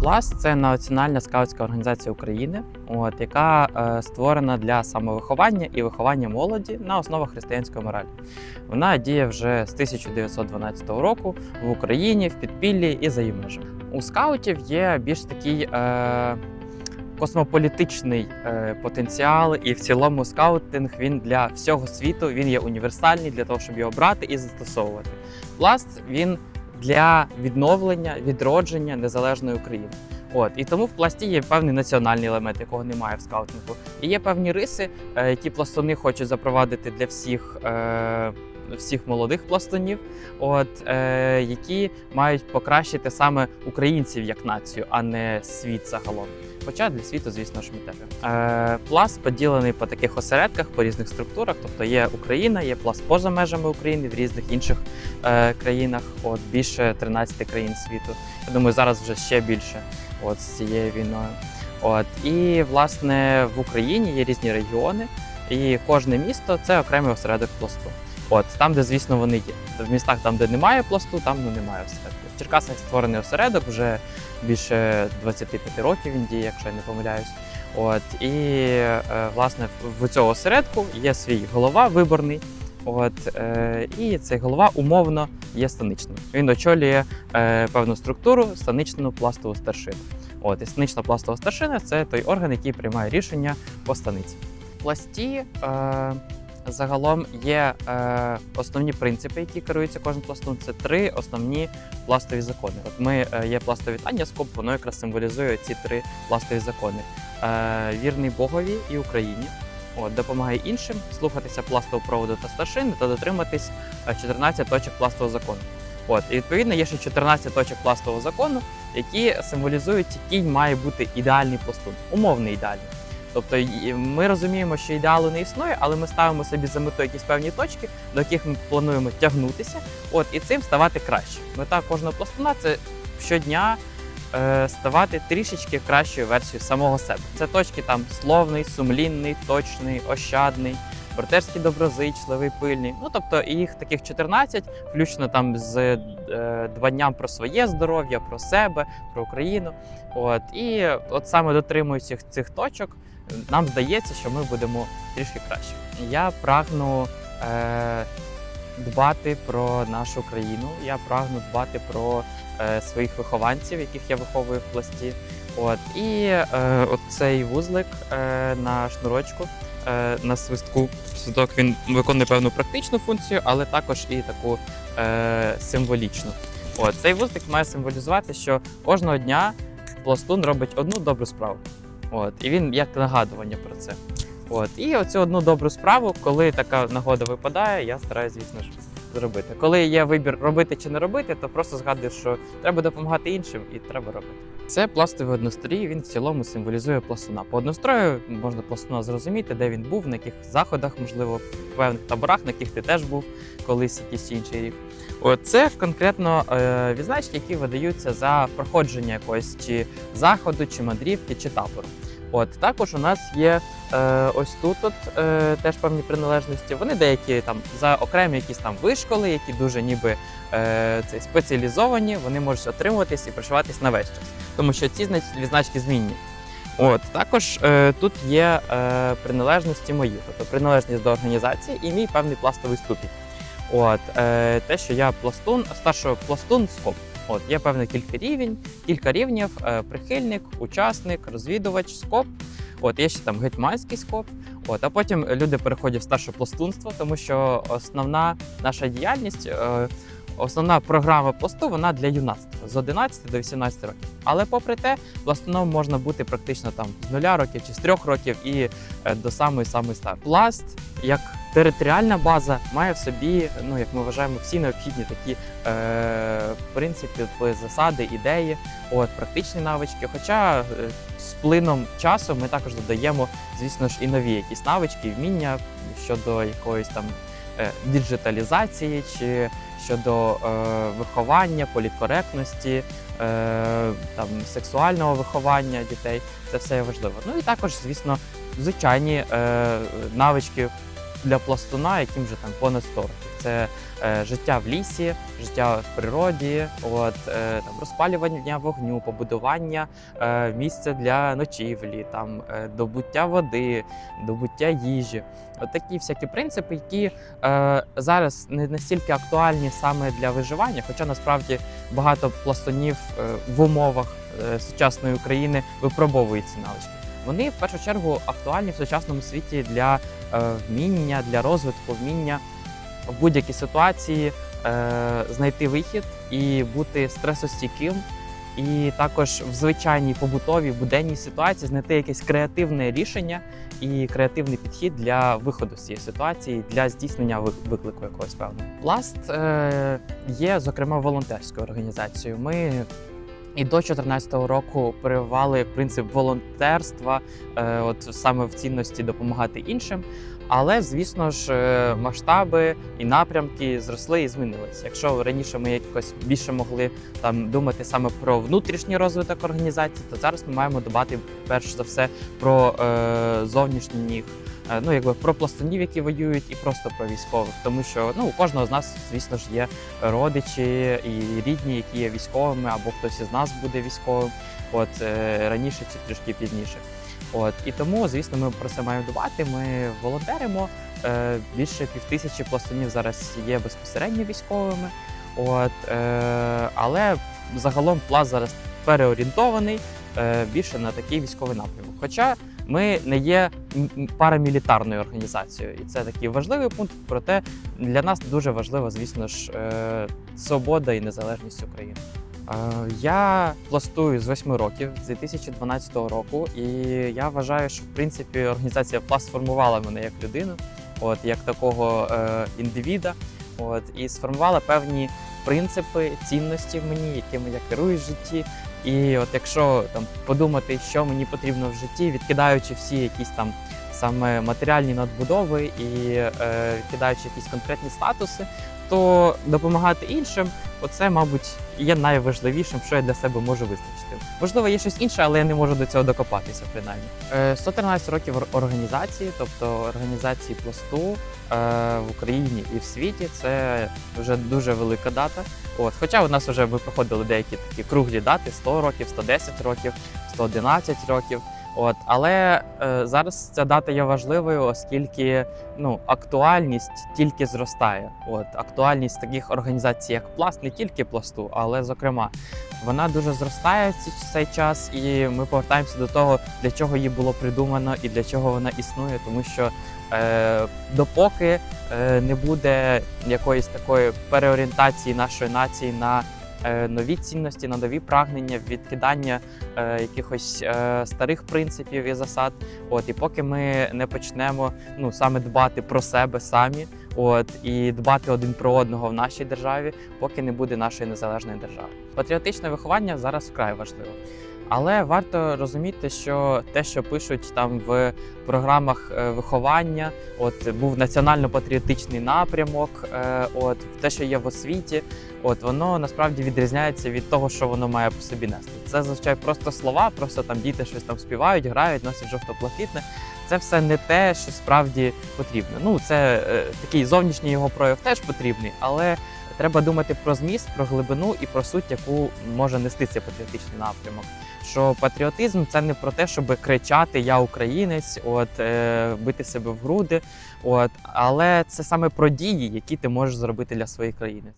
Пласт це національна скаутська організація України, от, яка е, створена для самовиховання і виховання молоді на основах християнської моралі. Вона діє вже з 1912 року в Україні, в підпіллі і за її межами. У скаутів є більш такий е, космополітичний е, потенціал, і в цілому скаутинг він для всього світу він є універсальний для того, щоб його брати і застосовувати. Пласт він для відновлення, відродження незалежної України. От і тому в пласті є певний національний елемент, якого немає в скаутингу. І є певні риси, е, які пластуни хочуть запровадити для всіх. Е, всіх молодих пластунів, от е, які мають покращити саме українців як націю, а не світ загалом. Хоча для світу, звісно ж. Е, пласт поділений по таких осередках, по різних структурах. Тобто є Україна, є пласт поза межами України в різних інших е, країнах. От більше 13 країн світу. Я думаю, зараз вже ще більше. От з цією війною. От і власне в Україні є різні регіони, і кожне місто це окремий осередок пласту. От там, де звісно вони є. В містах, там, де немає пласту, там ну немає осередку. В Черкасах створений осередок вже більше 25 років він діє, якщо я не помиляюсь. От і е, власне в- цього осередку є свій голова виборний. От е, і цей голова умовно є станичним. Він очолює е, певну структуру станичну пластову старшину. От і станична пластова старшина це той орган, який приймає рішення по станиці. Пласті е, загалом є е, основні принципи, які керуються кожним пластом. Це три основні пластові закони. От ми е, є пластове вітання, скоп, воно якраз символізує ці три пластові закони: е, вірний Богові і Україні. От, допомагає іншим слухатися пластового проводу та старшини та дотриматись е, 14 точок пластового закону. От, і відповідно є ще 14 точок пластового закону, які символізують, який має бути ідеальний пластун, умовний ідеальний. Тобто ми розуміємо, що ідеалу не існує, але ми ставимо собі за мету якісь певні точки, до яких ми плануємо тягнутися, от і цим ставати краще. Мета кожного пластуна це щодня е, ставати трішечки кращою версією самого себе. Це точки там словний, сумлінний, точний, ощадний, братерський доброзичливий, пильний. Ну тобто їх таких 14, включно там з е, дбанням про своє здоров'я, про себе, про Україну. От і от саме дотримуючись цих точок, нам здається, що ми будемо трішки краще. Я прагну е, дбати про нашу країну. Я прагну дбати про е, своїх вихованців, яких я виховую в пласті. От і е, от вузлик е, на шнурочку. е, На свистку свисток він виконує певну практичну функцію, але також і таку е, символічну. От цей вузлик має символізувати, що кожного дня пластун робить одну добру справу. От, і він як нагадування про це. От, і оцю одну добру справу, коли така нагода випадає, я стараюся, звісно ж, зробити. Коли є вибір робити чи не робити, то просто згадую, що треба допомагати іншим і треба робити. Це пластовий однострій, він в цілому символізує пластуна. По однострою можна пластуна зрозуміти, де він був, на яких заходах, можливо, в певних таборах, на яких ти теж був колись якийсь інший рік. це конкретно е, відзначки, які видаються за проходження якогось чи заходу, чи мандрівки, чи табору. От також у нас є е, ось тут от, е, теж певні приналежності. Вони деякі там за окремі якісь там вишколи, які дуже ніби е, це, спеціалізовані, вони можуть отримуватись і пришиватись на весь час, тому що ці знач- відзначки змінні. От також е, тут є е, приналежності мої, тобто приналежність до організації і мій певний пластовий ступінь. От е, те, що я пластун, старший пластун скоп. От є певний кілька рівень, кілька рівнів: е, прихильник, учасник, розвідувач, скоп. От є ще там гетьманський скоп. От, а потім люди переходять в старше пластунство, тому що основна наша діяльність, е, основна програма пласту вона для юнацтва з 11 до 18 років. Але попри те, пластуном можна бути практично там з нуля років чи з трьох років і е, до самої самої старт. Пласт як територіальна база має в собі, ну як ми вважаємо, всі необхідні такі е, принципи, засади, ідеї, от практичні навички. Хоча е, з плином часу ми також додаємо, звісно ж, і нові якісь навички, вміння щодо якоїсь там е, діджиталізації чи щодо е, виховання, політкоректності, е, там сексуального виховання дітей. Це все є важливо. Ну і також, звісно, звичайні е, навички для пластуна, яким вже там понад 100 років. Це е, життя в лісі, життя в природі, от е, там розпалювання вогню, побудування е, місця для ночівлі, там е, добуття води, добуття їжі. От такі всякі принципи, які е, зараз не настільки актуальні саме для виживання, хоча насправді багато пластунів е, в умовах е, сучасної України випробовують ці навички. Вони в першу чергу актуальні в сучасному світі для е, вміння, для розвитку, вміння в будь-якій ситуації е, знайти вихід і бути стресостійким. І також в звичайній побутовій буденній ситуації знайти якесь креативне рішення і креативний підхід для виходу з цієї ситуації, для здійснення виклику якогось певного. Пласт е, є, зокрема, волонтерською організацією. Ми і до 2014 року прививали принцип волонтерства, е, от саме в цінності допомагати іншим. Але, звісно ж, е, масштаби і напрямки зросли і змінилися. Якщо раніше ми якось більше могли там думати саме про внутрішній розвиток організації, то зараз ми маємо дбати перш за все про е, зовнішніх, ну якби про пластунів, які воюють, і просто про військових. Тому що ну у кожного з нас, звісно ж, є родичі і рідні, які є військовими, або хтось із нас буде військовим. От е, раніше чи трішки пізніше. От і тому, звісно, ми про це маємо дбати. Ми волонтеримо. Е, більше півтисячі пластунів зараз є безпосередньо військовими. От, е, але загалом пласт зараз переорієнтований е, більше на такий військовий напрямок. Хоча ми не є парамілітарною організацією, і це такий важливий пункт. Проте для нас дуже важливо, звісно ж, е, свобода і незалежність України. Е, Я пластую з 8 років з 2012 року, і я вважаю, що в принципі організація Пласт сформувала мене як людину, от як такого е, індивіда, от і сформувала певні принципи, цінності в мені, якими я керую в житті. І от якщо там подумати, що мені потрібно в житті, відкидаючи всі якісь там саме матеріальні надбудови і е, відкидаючи якісь конкретні статуси, то допомагати іншим, оце, мабуть, є найважливішим, що я для себе можу визначити. Можливо, є щось інше, але я не можу до цього докопатися, принаймні. Е, 113 років організації, тобто організації пласту е, в Україні і в світі, це вже дуже велика дата. От, хоча у нас вже ми проходили деякі такі круглі дати: 100 років, 110 років, 111 років. От, але е, зараз ця дата є важливою, оскільки ну, актуальність тільки зростає. От, актуальність таких організацій, як пласт, не тільки пласту, але зокрема, вона дуже зростає в цей час, і ми повертаємося до того, для чого її було придумано і для чого вона існує, тому що е, допоки е, не буде якоїсь такої переорієнтації нашої нації на нові цінності, на нові прагнення, відкидання е, якихось е, старих принципів і засад. От і поки ми не почнемо ну саме дбати про себе самі, от і дбати один про одного в нашій державі, поки не буде нашої незалежної держави. Патріотичне виховання зараз вкрай важливо. Але варто розуміти, що те, що пишуть там в програмах е, виховання, от був національно-патріотичний напрямок, е, от те, що є в освіті, от воно насправді відрізняється від того, що воно має по собі нести. Це зазвичай просто слова, просто там діти щось там співають, грають, носять жовто-блакитне. Це все не те, що справді потрібно. Ну це е, такий зовнішній його прояв теж потрібний, але треба думати про зміст, про глибину і про суть, яку може нести цей патріотичний напрямок. Що патріотизм це не про те, щоб кричати Я українець, от е, бити себе в груди, от але це саме про дії, які ти можеш зробити для своєї країни.